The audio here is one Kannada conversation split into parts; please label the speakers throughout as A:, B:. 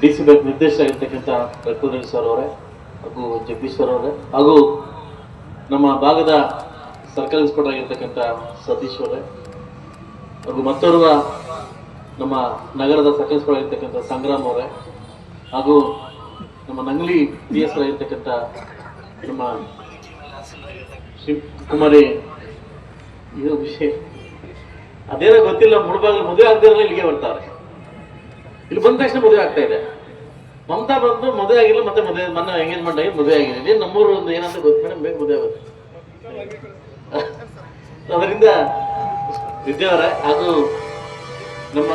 A: ಡಿ ಸಿ ಬ್ಯಾಂಕ್ ಇರ್ತಕ್ಕಂಥ ರಘುವರನ್ ಸರ್ ಅವರೇ, ಹಾಗೂ ಜಗದೀಶ್ ಸರ್ ಅವರೇ, ಹಾಗೂ ನಮ್ಮ ಭಾಗದ ಸರ್ಕಲ್ ಇನ್ಸ್ಪೆಕ್ಟರ್ ಆಗಿರ್ತಕ್ಕಂಥ ಸತೀಶ್ ಅವರೇ, ಹಾಗೂ ಮತ್ತೋರ್ವ ನಮ್ಮ ನಗರದ ಸರ್ಕಲ್ ಇನ್ಸ್ಪೆಕ್ಟರ್ ಆಗಿರ್ತಕ್ಕಂಥ ಸಂಗ್ರಾಮ್ ಅವರೇ, ಹಾಗೂ ನಮ್ಮ ನಂಗ್ಲಿ ಪಿ ಎಸ್ ಆಗಿರ್ತಕ್ಕಂಥ ನಮ್ಮ ಶಿವಕುಮಾರಿ, ಇದು ವಿಷಯ. ಅದೇನೋ ಗೊತ್ತಿಲ್ಲ, ಮುಳುಬಾಗಿಲು ಮದುವೆ ಆಗದೆ ಇಲ್ಲಿಗೆ ಬರ್ತಾರೆ. ಇಲ್ಲಿ ಬಂದ ತಕ್ಷಣ ಮದುವೆ ಆಗ್ತಾ ಇದೆ. ಮಮತಾ ಬಂದು ಮದುವೆ ಆಗಿಲ್ಲ ಮತ್ತೆ ಮದುವೆ, ಮನ ಎಂಗೇಜ್ಮೆಂಟ್ ಆಗಿ ಮದುವೆ ಆಗಿದೆ ಇದೇನು ನಮ್ಮೂರು ಒಂದು ಏನಂತ ಗೊತ್ತಿಲ್ಲ ಬೇಗ ಮದುವೆ ಆಗುತ್ತೆ. ಅದರಿಂದ ವಿದ್ಯಾವರ ಹಾಗೂ ನಮ್ಮ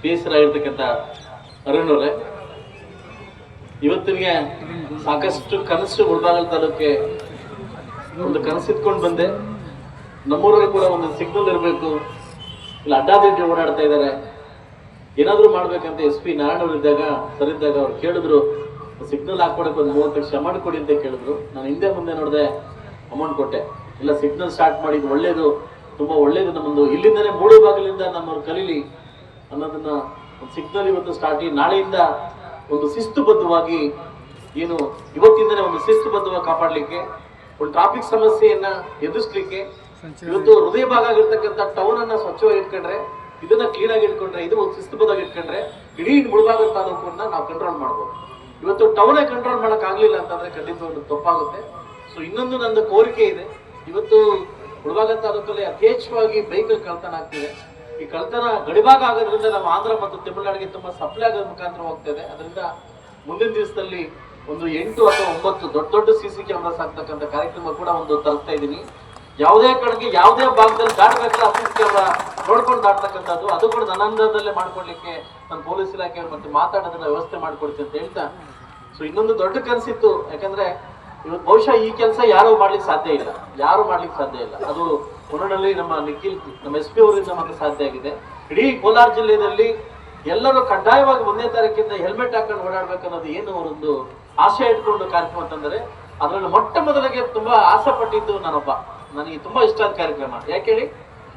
A: ಪಿ ಎಸ್ ಆಗಿರ್ತಕ್ಕಂಥ ಅರುಣ್ ಅವರೇ ಇವತ್ತಿಗೆ ಸಾಕಷ್ಟು ಕನಸು ಮುಳಬಾಗಲ್ ತಾಲೂಕೆ ಒಂದು ಕನಸು ಇಟ್ಕೊಂಡು ಬಂದೆ. ನಮ್ಮೂರಲ್ಲಿ ಕೂಡ ಒಂದು ಸಿಗ್ನಲ್ ಇರಬೇಕು. ಇಲ್ಲ, ಅಡ್ಡಾದಿಡ್ಡಿ ಓಡಾಡ್ತಾ ಇದ್ದಾರೆ. ಏನಾದರೂ ಮಾಡ್ಬೇಕಂತ ಎಸ್ ಪಿ ನಾರಾಯಣ ಇದ್ದಾಗ ಸರಿದ್ದಾಗ ಅವ್ರು ಕೇಳಿದ್ರು ಸಿಗ್ನಲ್ ಹಾಕೊಡಕ್ಕೆ ಒಂದು ಮೂವತ್ತು ಲಕ್ಷ ಅಮೌಂಟ್ ಕೊಡಿ ಅಂತ ಕೇಳಿದ್ರು. ನಾನು ಹಿಂದೆ ಮುಂದೆ ನೋಡಿದೆ ಅಮೌಂಟ್ ಕೊಟ್ಟೆ. ಇಲ್ಲ ಸಿಗ್ನಲ್ ಸ್ಟಾರ್ಟ್ ಮಾಡಿದ್ದು ಒಳ್ಳೇದು ತುಂಬಾ ಒಳ್ಳೇದು ನಮ್ಮದು ಇಲ್ಲಿಂದನೇ ಮೂಡು ಬಾಗಿಲಿಂದ ನಮ್ಮವ್ರು ಕಲೀಲಿ ಅನ್ನೋದನ್ನ ಒಂದು ಸಿಗ್ನಲ್ ಇವತ್ತು ಸ್ಟಾರ್ಟ್ ನಾಳೆಯಿಂದ ಒಂದು ಶಿಸ್ತುಬದ್ಧವಾಗಿ ಏನು ಇವತ್ತಿಂದನೇ ಒಂದು ಶಿಸ್ತುಬದ್ಧವಾಗಿ ಕಾಪಾಡಲಿಕ್ಕೆ ಒಂದು ಟ್ರಾಫಿಕ್ ಸಮಸ್ಯೆಯನ್ನ ಎದುರಿಸಲಿಕ್ಕೆ ಇವತ್ತು ಹೃದಯ ಭಾಗ ಆಗಿರ್ತಕ್ಕಂಥ ಟೌನ್ ಅನ್ನ ಸ್ವಚ್ಛವಾಗಿ ಇಟ್ಕೊಂಡ್ರೆ ಇದನ್ನ ಕ್ಲೀನ್ ಆಗಿ ಇಟ್ಕೊಂಡ್ರೆ, ಇದು ಒಂದು ಶಿಸ್ತುಬದ್ಧವಾಗಿ ಇಟ್ಕೊಂಡ್ರೆ, ಇಡೀ ಮುಳಬಾಗ ತಾಲೂಕನ್ನ ನಾವು ಕಂಟ್ರೋಲ್ ಮಾಡ್ಬೋದು. ಇವತ್ತು ಟೌನೇ ಕಂಟ್ರೋಲ್ ಮಾಡಕ್ ಆಗ್ಲಿಲ್ಲ ಅಂತಂದ್ರೆ ಒಂದು ತಪ್ಪಾಗುತ್ತೆ. ಸೊ ಇನ್ನೊಂದು ನನ್ನ ಕೋರಿಕೆ ಇದೆ. ಇವತ್ತು ಮುಳುಗಾಗ ತಾಲೂಕಲ್ಲಿ ಯಥೇಚ್ಛವಾಗಿ ಬೈಕ್ ಕಳ್ತನ ಆಗ್ತಿದೆ. ಈ ಕಳ್ತನ ಗಡಿಭಾಗ ಆಗೋದ್ರಿಂದ ನಮ್ಮ ಆಂಧ್ರ ಮತ್ತು ತಮಿಳುನಾಡಿಗೆ ತುಂಬಾ ಸಪ್ಲೈ ಆಗೋದ್ರ ಮುಖಾಂತರ ಹೋಗ್ತದೆ. ಅದರಿಂದ ಮುಂದಿನ ದಿವಸದಲ್ಲಿ ಒಂದು ಎಂಟು ಅಥವಾ ಒಂಬತ್ತು ದೊಡ್ಡ ದೊಡ್ಡ ಸಿ ಸಿ ಕ್ಯಾಮ್ರಾಸ್ ಆಗ್ತಕ್ಕಂಥ ಕಾರ್ಯಕ್ರಮ ಕೂಡ ಒಂದು ತಲುಪ್ತಾ ಇದ್ದೀನಿ. ಯಾವುದೇ ಕಡೆಗೆ ಯಾವುದೇ ಭಾಗದಲ್ಲಿ ದಾಟಬೇಕಾದ್ರೆ ಕ್ಯಾಮ್ರಾ ನೋಡ್ಕೊಂಡು ದಾಟ್ತಕ್ಕಂಥದ್ದು. ಅದು ಕೂಡ ನನ್ನ ಮಾಡ್ಕೊಡ್ಲಿಕ್ಕೆ ನಾನು ಪೊಲೀಸ್ ಇಲಾಖೆ ಮತ್ತೆ ಮಾತಾಡೋದನ್ನ ವ್ಯವಸ್ಥೆ ಮಾಡ್ಕೊಡ್ತೀನಿ ಅಂತ ಹೇಳ್ತಾ. ಸೊ ಇನ್ನೊಂದು ದೊಡ್ಡ ಕನಸಿತ್ತು. ಯಾಕಂದ್ರೆ ಇವತ್ತು ಬಹುಶಃ ಈ ಕೆಲಸ ಯಾರು ಮಾಡ್ಲಿಕ್ಕೆ ಸಾಧ್ಯ ಇಲ್ಲ. ಯಾರು ಮಾಡ್ಲಿಕ್ಕೆ ಸಾಧ್ಯ ಇಲ್ಲ. ಅದು ಕೊರೋನಲ್ಲಿ ನಮ್ಮ ನಿಖಿಲ್, ನಮ್ಮ ಎಸ್ ಪಿ ಅವರಿಂದ ಮಾತ್ರ ಸಾಧ್ಯ ಆಗಿದೆ. ಇಡೀ ಕೋಲಾರ ಜಿಲ್ಲೆಯಲ್ಲಿ ಎಲ್ಲರೂ ಕಡ್ಡಾಯವಾಗಿ ಒಂದನೇ ತಾರೀಕಿಂದ ಹೆಲ್ಮೆಟ್ ಹಾಕೊಂಡು ಓಡಾಡ್ಬೇಕನ್ನೋದು ಏನು ಅವರೊಂದು ಆಸೆ ಇಟ್ಕೊಂಡು ಕಾರ್ಯಕ್ರಮ ಅಂತಂದ್ರೆ, ಅದರಲ್ಲಿ ಮೊಟ್ಟ ಮೊದಲಿಗೆ ತುಂಬಾ ಆಸೆ ಪಟ್ಟಿದ್ದು ನಾನೊಬ್ಬ. ನನಗೆ ತುಂಬಾ ಇಷ್ಟ ಆದ ಕಾರ್ಯಕ್ರಮ. ಯಾಕೆ ಹೇಳಿ?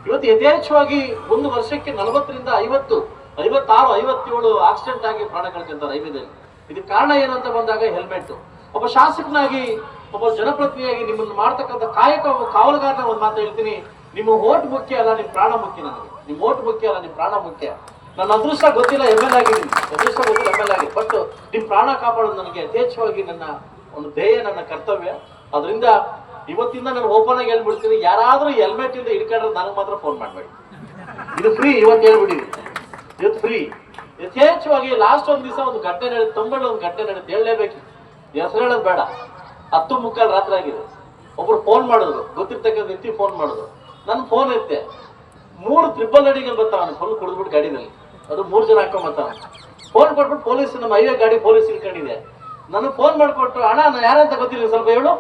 A: ಇವತ್ತು ಯಥೇಚ್ಛವಾಗಿ ಒಂದು ವರ್ಷಕ್ಕೆ ನಲವತ್ತರಿಂದ ಐವತ್ತು, ಐವತ್ತಾರು, ಐವತ್ತೇಳು ಆಕ್ಸಿಡೆಂಟ್ ಆಗಿ ಪ್ರಾಣ ಕಳ್ಕೊಂತಾರೆ ಹೈವೇದಲ್ಲಿ ಇದಕ್ಕೆ ಕಾರಣ ಏನಂತ ಬಂದಾಗ ಹೆಲ್ಮೆಟ್ ಒಬ್ಬ ಶಾಸಕನಾಗಿ, ಒಬ್ಬ ಜನಪ್ರತಿನಿಧಿಯಾಗಿ ನಿಮ್ಮನ್ನು ಮಾಡ್ತಕ್ಕಂಥ ಕಾಯಕ, ಕಾವಲುಗಾರನ ಒಂದು ಮಾತು ಹೇಳ್ತೀನಿ. ನಿಮ್ಮ ಓಟ್ ಮುಖ್ಯ ಅಲ್ಲ, ನಿಮ್ಮ ಪ್ರಾಣ ಮುಖ್ಯ ನನಗೆ. ನಿಮ್ಮ ಓಟ್ ಮುಖ್ಯ ಅಲ್ಲ, ನಿಮ್ಮ ಪ್ರಾಣ ಮುಖ್ಯ. ನನ್ನ ಅದೃಷ್ಟ ಗೊತ್ತಿಲ್ಲ ಎಂ ಎಲ್ ಆಗಿದ್ದೀನಿ. ಅದೃಷ್ಟ ಗೊತ್ತಿಲ್ಲ ಎಂ ಎಲ್ ಆಗಿ ಬಟ್ ನಿಮ್ಮ ಪ್ರಾಣ ಕಾಪಾಡೋದು ನನಗೆ ಯಥೇಚ್ಛವಾಗಿ ನನ್ನ ಒಂದು ಧ್ಯೇಯ, ನನ್ನ ಕರ್ತವ್ಯ. ಅದರಿಂದ ಇವತ್ತಿಂದ ನಾನು ಓಪನ್ ಆಗಿ ಹೇಳ್ಬಿಡ್ತೀನಿ. ಯಾರಾದ್ರೂ ಹೆಲ್ಮೆಟ್ ಇಂದ ಹಿಡ್ಕೊಂಡ್ರೆ ನನಗೆ ಮಾತ್ರ ಫೋನ್ ಮಾಡಬೇಡಿ. ಇದು ಫ್ರೀ ಇವತ್ತು ಹೇಳ್ಬಿಟ್ಟಿದ್ದೀನಿ. ಇವತ್ತು ಫ್ರೀ ಯಥೇಚ್ಛವಾಗಿ ಲಾಸ್ಟ್ ಒಂದ್ ದಿವಸ ಒಂದು ಘಟನೆ ನಡೆದು ತೊಂಬಳು ಒಂದು ಘಟನೆ ನಡೆದು ಹೇಳಲೇಬೇಕು. ಹೆಸರು ಹೇಳೋದು ಬೇಡ. ಹತ್ತು ಮುಕ್ಕಾಲು ರಾತ್ರಿ ಆಗಿದೆ. ಒಬ್ರು ಫೋನ್ ಮಾಡಿದ್ರು. ಗೊತ್ತಿರ್ತಕ್ಕಂಥ ವ್ಯಕ್ತಿ ಫೋನ್ ಮಾಡಿದ್ರು. ನನ್ನ ಫೋನ್ ಎತ್ತೆ ಮೂರು ತ್ರಿಬಲ್ ಅಡಿಗೆ ಬರ್ತಾವ ಫುಲ್ ಕುಡಿದ್ಬಿಟ್ಟು ಗಾಡಿನಲ್ಲಿ. ಅದು ಮೂರು ಜನ ಹಾಕೊಂಡ್ ಬರ್ತಾವ ಫೋನ್ ಕೊಟ್ಬಿಟ್ಟು ಪೊಲೀಸ್ ನಮ್ಮ ಹೈವೇ ಗಾಡಿ ಪೊಲೀಸ್ ಇಳ್ಕೊಂಡಿದೆ ನನಗೆ ಫೋನ್ ಮಾಡಿಕೊಟ್ಟು ಅಣ್ಣ ನಾನು ಯಾರಂತ ಗೊತ್ತಿಲ್ಲ. ಸ್ವಲ್ಪ ಹೇಳು.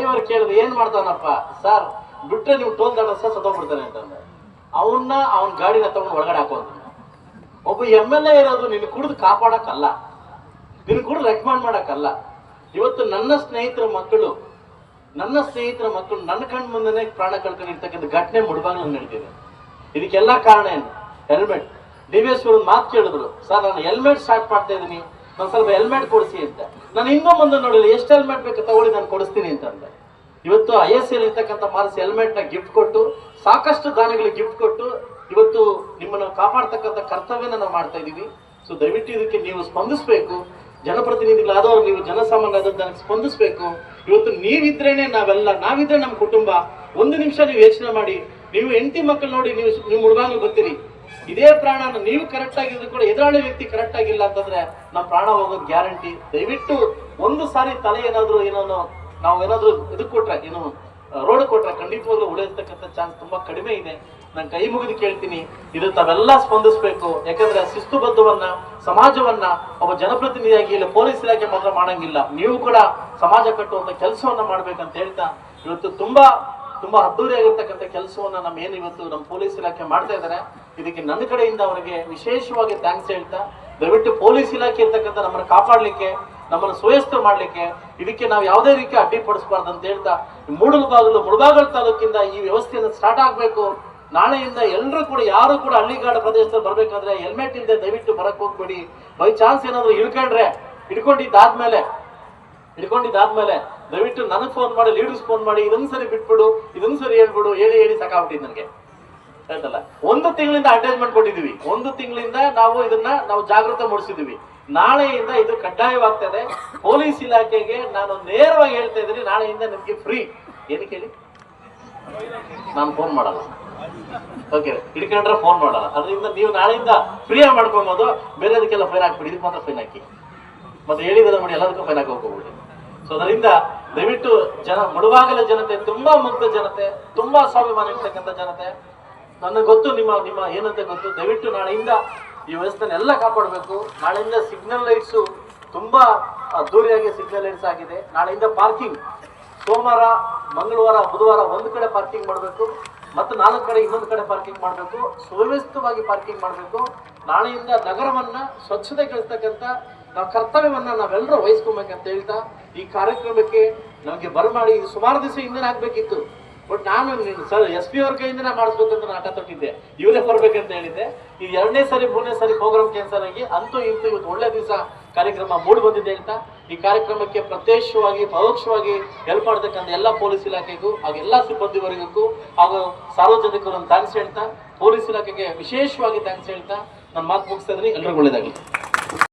A: ಐವರು ಕೇಳಿದ್ರು ಏನ್ ಮಾಡ್ತಾನಪ್ಪ? ಸರ್, ಬಿಟ್ರೆ ನೀವು ಟೋಲ್ ದಾಡ ಸಹ ಸತ್ತೋಗ್ಬಿಡ್ತಾನೆ ಅಂತಂದ ಅವನ್ನ ಅವನ ಗಾಡಿನ ತಗೊಂಡು ಒಳಗಡೆ ಹಾಕೋದು ಒಬ್ಬ ಎಂ ಎಲ್ ಎ ಇರೋದು ನಿನ್ನ ಕುಡಿದು ಕಾಪಾಡಕ್ಕಲ್ಲ. ನಿನ್ನ ಕುಡಿದು ರೆಕಮೆಂಡ್ ಮಾಡಕ್ಕಲ್ಲ. ಇವತ್ತು ನನ್ನ ಸ್ನೇಹಿತರ ಮಕ್ಕಳು, ನನ್ನ ಸ್ನೇಹಿತರ ಮಕ್ಕಳು ನನ್ನ ಕಣ್ ಮುಂದೆನೆ ಪ್ರಾಣ ಕಳ್ಕೊಂಡಿರ್ತಕ್ಕಂಥ ಘಟನೆ ಮುಡುಬಾಗ್ಲಲ್ಲಿ ನಡೀತಿದೆ. ಇದಕ್ಕೆಲ್ಲ ಕಾರಣ ಏನು? ಹೆಲ್ಮೆಟ್. ಡಿ ವಿ ಎಸ್ ಮಾತು ಕೇಳಿದ್ರು. ಸರ್, ನಾನು ಹೆಲ್ಮೆಟ್ ಸ್ಟಾರ್ಟ್ ಮಾಡ್ತಾ ಇದ್ದೀನಿ. ನಾನು ಸ್ವಲ್ಪ ಹೆಲ್ಮೆಟ್ ಕೊಡಿಸಿ ಅಂತ. ನಾನು ಇನ್ನೂ ಮುಂದೆ ನೋಡಿಲ್ಲ, ಎಷ್ಟು ಹೆಲ್ಮೆಟ್ ಬೇಕು ತಗೊಳ್ಳಿ, ನಾನು ಕೊಡಿಸ್ತೀನಿ ಅಂತಂದೆ ಇವತ್ತು ಐ ಎಸ್ ಎಲ್ ಇರ್ತಕ್ಕಂಥ ಮಾರ್ಸ್ ಹೆಲ್ಮೆಟ್ನ ಗಿಫ್ಟ್ ಕೊಟ್ಟು, ಸಾಕಷ್ಟು ದಾನಿಗಳಿಗೆ ಗಿಫ್ಟ್ ಕೊಟ್ಟು, ಇವತ್ತು ನಿಮ್ಮನ್ನು ಕಾಪಾಡ್ತಕ್ಕಂಥ ಕರ್ತವ್ಯನ ನಾವು ಮಾಡ್ತಾ ಇದ್ದೀವಿ. ಸೊ ದಯವಿಟ್ಟು ಇದಕ್ಕೆ ನೀವು ಸ್ಪಂದಿಸಬೇಕು. ಜನಪ್ರತಿನಿಧಿಗಳಾದವರು ನೀವು ನನಗೆ ಸ್ಪಂದಿಸಬೇಕು. ಇವತ್ತು ನೀವಿದ್ರೇನೆ ನಾವೆಲ್ಲ, ನಾವಿದ್ರೆ ನಮ್ಮ ಕುಟುಂಬ. ಒಂದು ನಿಮಿಷ ನೀವು ಯೋಚನೆ ಮಾಡಿ, ನೀವು ಹೆಂಡತಿ ಮಕ್ಕಳು ನೋಡಿ, ನೀವು ನಿಮ್ಮ ಮುಳುಗಾಗಲು ಗೊತ್ತಿರಿ. ಇದೇ ಪ್ರಾಣ ನೀವು ಕರೆಕ್ಟ್ ಆಗಿದ್ರು ಕೂಡ ಎದುರಾಳಿ ವ್ಯಕ್ತಿ ಕರೆಕ್ಟ್ ಆಗಿಲ್ಲ ಅಂತಂದ್ರೆ ನಮ್ಮ ಪ್ರಾಣ ಹೋಗೋದು ಗ್ಯಾರಂಟಿ ದಯವಿಟ್ಟು ಒಂದು ಸಾರಿ ತಲೆ ಏನಾದ್ರು ಏನೋ ನಾವು ಏನಾದ್ರು ಇದಕ್ಕೆ ಕೊಟ್ರೆ, ಏನು ರೋಡ್ ಕೊಟ್ರೆ ಖಂಡಿತವಾಗ್ಲೂ ಉಳಿಯತಕ್ಕಂಥ ಚಾನ್ಸ್ ತುಂಬಾ ಕಡಿಮೆ ಇದೆ. ನಾನು ಕೈ ಮುಗಿದು ಕೇಳ್ತೀನಿ. ಇದು ತಾವೆಲ್ಲ ಸ್ಪಂದಿಸ್ಬೇಕು. ಯಾಕಂದ್ರೆ ಶಿಸ್ತುಬದ್ಧವನ್ನ, ಸಮಾಜವನ್ನ ಒಬ್ಬ ಜನಪ್ರತಿನಿಧಿಯಾಗಿ ಇಲ್ಲ, ಪೊಲೀಸ್ ಇಲಾಖೆ ಮಾತ್ರ ಮಾಡಂಗಿಲ್ಲ. ನೀವು ಕೂಡ ಸಮಾಜ ಕಟ್ಟುವಂತ ಕೆಲಸವನ್ನ ಮಾಡ್ಬೇಕಂತ ಹೇಳ್ತಾ, ಇವತ್ತು ತುಂಬಾ ತುಂಬಾ ಅದ್ದೂರಿಯಾಗಿರ್ತಕ್ಕಂಥ ಕೆಲಸವನ್ನ ನಮ್ಮ ಏನು ಇವತ್ತು ನಮ್ಮ ಪೊಲೀಸ್ ಇಲಾಖೆ ಮಾಡ್ತಾ ಇದ್ದಾರೆ ಇದಕ್ಕೆ ನನ್ನ ಕಡೆಯಿಂದ ಅವರಿಗೆ ವಿಶೇಷವಾಗಿ ಥ್ಯಾಂಕ್ಸ್ ಹೇಳ್ತಾ, ದಯವಿಟ್ಟು ಪೊಲೀಸ್ ಇಲಾಖೆ ಇರ್ತಕ್ಕಂಥ ನಮ್ಮನ್ನು ಕಾಪಾಡಲಿಕ್ಕೆ, ನಮ್ಮನ್ನು ಸುವ್ಯಸ್ಥ ಮಾಡಲಿಕ್ಕೆ, ಇದಕ್ಕೆ ನಾವು ಯಾವುದೇ ರೀತಿ ಅಡ್ಡಿಪಡಿಸಬಾರ್ದು ಅಂತ ಹೇಳ್ತಾ ಮೂಡಲು ಮುಳಬಾಗಲ್ ತಾಲೂಕಿಂದ ಈ ವ್ಯವಸ್ಥೆಯನ್ನು ಸ್ಟಾರ್ಟ್ ಆಗಬೇಕು. ನಾಳೆಯಿಂದ ಎಲ್ಲರೂ ಕೂಡ, ಯಾರು ಕೂಡ ಹಳ್ಳಿಗಾಡು ಪ್ರದೇಶದಲ್ಲಿ ಬರಬೇಕಾದ್ರೆ ಹೆಲ್ಮೆಟ್ ಇಲ್ಲದೆ ದಯವಿಟ್ಟು ಬರಕ್ ಹೋಗ್ಬೇಡಿ. ಬೈ ಚಾನ್ಸ್ ಏನಾದರೂ ಇಳ್ಕೊಂಡ್ರೆ ಹಿಡ್ಕೊಂಡಿದ್ದಾದ್ಮೇಲೆ ಹಿಡ್ಕೊಂಡಿದ್ದಾದ್ಮೇಲೆ ದಯವಿಟ್ಟು ನನಗೆ ಫೋನ್ ಮಾಡಿ ಲೀಡರ್ಸ್ ಫೋನ್ ಮಾಡಿ ಇದೊಂದ್ಸರಿ ಬಿಟ್ಬಿಡು ಇದೊಂದ್ಸರಿ ಹೇಳ್ಬಿಡು, ಹೇಳಿ ಹೇಳಿ ಸಾಕಾಗ್ಬಿಟ್ಟಿದ್ದು ನನಗೆ. ಆಯ್ತಲ್ಲ ಒಂದು ತಿಂಗಳಿಂದ ಅಟ್ಯಾಚ್ಮೆಂಟ್ ಕೊಟ್ಟಿದೀವಿ ಒಂದು ತಿಂಗಳಿಂದ ನಾವು ಇದನ್ನ ನಾವು ಜಾಗೃತ ಮೂಡಿಸಿದೀವಿ ನಾಳೆಯಿಂದ ಇದು ಕಡ್ಡಾಯವಾಗ್ತದೆ. ಪೊಲೀಸ್ ಇಲಾಖೆಗೆ ನಾನು ನೇರವಾಗಿ ಹೇಳ್ತಾ ಇದ್ದೀನಿ, ನಾಳೆಯಿಂದ ನಿಮ್ಗೆ ಫ್ರೀ ಏನಕ್ಕೆ ಹೇಳಿ? ನಾನು ಫೋನ್ ಮಾಡಲ್ಲ. ಓಕೆ ಹಿಡ್ಕೊಂಡ್ರೆ ಫೋನ್ ಮಾಡಲ್ಲ. ಅದರಿಂದ ನೀವು ನಾಳೆಯಿಂದ ಫ್ರೀ ಆಗಿ ಮಾಡ್ಕೊಬೋದು. ಬೇರೆದಕ್ಕೆಲ್ಲ ಫೈನ್ ಹಾಕ್ಬಿಡಿ. ಇದಕ್ಕೆ ಮಾತ್ರ ಫೈನ್ ಹಾಕಿ. ಮತ್ತೆ ಹೇಳಿದ್ರೆ ನೋಡಿ ಎಲ್ಲದಕ್ಕೂ ಫೈನ್ ಹಾಕಿ ಹೋಗ್ಬಿಡಿ ಸೊ ಅದರಿಂದ ದಯವಿಟ್ಟು ಜನ ಮುಳುವಾಗಲ ಜನತೆ, ತುಂಬಾ ಮುಗ್ಧ ಜನತೆ, ತುಂಬಾ ಸ್ವಾಭಿಮಾನ ಇರ್ತಕ್ಕಂಥ ಜನತೆ ನನಗೆ ಗೊತ್ತು, ನಿಮ್ಮ ನಿಮ್ಮ ಏನಂತ ಗೊತ್ತು? ದಯವಿಟ್ಟು ನಾಳೆಯಿಂದ ಈ ವ್ಯವಸ್ಥೆನೆಲ್ಲ ಕಾಪಾಡಬೇಕು. ನಾಳೆಯಿಂದ ಸಿಗ್ನಲ್ ಲೈಟ್ಸು ತುಂಬಾ ಅದ್ದೂರಿಯಾಗಿ ಸಿಗ್ನಲ್ ಲೈಟ್ಸ್ ಆಗಿದೆ. ನಾಳೆಯಿಂದ ಪಾರ್ಕಿಂಗ್ ಸೋಮವಾರ, ಮಂಗಳವಾರ, ಬುಧವಾರ ಒಂದು ಕಡೆ ಪಾರ್ಕಿಂಗ್ ಮಾಡಬೇಕು. ಮತ್ತು ನಾಲ್ಕು ಕಡೆ ಇನ್ನೊಂದು ಕಡೆ ಪಾರ್ಕಿಂಗ್ ಮಾಡಬೇಕು. ಸುವ್ಯವಸ್ಥಿತವಾಗಿ ಪಾರ್ಕಿಂಗ್ ಮಾಡಬೇಕು. ನಾಳೆಯಿಂದ ನಗರವನ್ನ ಸ್ವಚ್ಛತೆಗೊಳಿಸ್ತಕ್ಕಂಥ ನಾವು ಕರ್ತವ್ಯವನ್ನು ನಾವೆಲ್ಲರೂ ವಹಿಸ್ಕೊಬೇಕಂತ ಹೇಳ್ತಾ ಈ ಕಾರ್ಯಕ್ರಮಕ್ಕೆ ನಮಗೆ ಬರಮಾಡಿ ಸುಮಾರು ದಿವಸ ಹಿಂದಿನ ಆಗ್ಬೇಕಿತ್ತು ಬಟ್ ನಾನು ಸರ್ ಎಸ್ ಪಿ ಅವ್ರ ಕೈಯಿಂದ ಮಾಡಿಸ್ಬೇಕಂತ ಅಂತ ನಾಟ ತೊಟ್ಟಿದ್ದೆ. ಇವರೇ ಬರ್ಬೇಕಂತ ಹೇಳಿದ್ದೆ. ಈ ಎರಡನೇ ಸರಿ, ಮೂರನೇ ಸರಿ ಪ್ರೋಗ್ರಾಮ್ ಕ್ಯಾನ್ಸಲ್ ಆಗಿ ಅಂತೂ ಇಂತೂ ಇವತ್ತು ಒಳ್ಳೆ ದಿವಸ ಕಾರ್ಯಕ್ರಮ ಮೂಡಿ ಬಂದಿದೆ ಅಂತ. ಈ ಕಾರ್ಯಕ್ರಮಕ್ಕೆ ಪ್ರತ್ಯಕ್ಷವಾಗಿ, ಪರೋಕ್ಷವಾಗಿ ಹೆಲ್ಪ್ ಮಾಡ್ತಕ್ಕಂಥ ಎಲ್ಲ ಪೊಲೀಸ್ ಇಲಾಖೆಗೂ ಹಾಗೂ ಎಲ್ಲ ವರ್ಗಕ್ಕೂ ಹಾಗೂ ಸಾರ್ವಜನಿಕರನ್ನು ಥ್ಯಾಂಕ್ಸ್ ಹೇಳ್ತಾ, ಪೊಲೀಸ್ ಇಲಾಖೆಗೆ ವಿಶೇಷವಾಗಿ ಥ್ಯಾಂಕ್ಸ್ ಹೇಳ್ತಾ, ನನ್ನ ಮಾತು ಮುಗಿಸ್ತಾ ಎಲ್ಲರಿಗೂ ಒಳ್ಳೇದಾಗಲಿ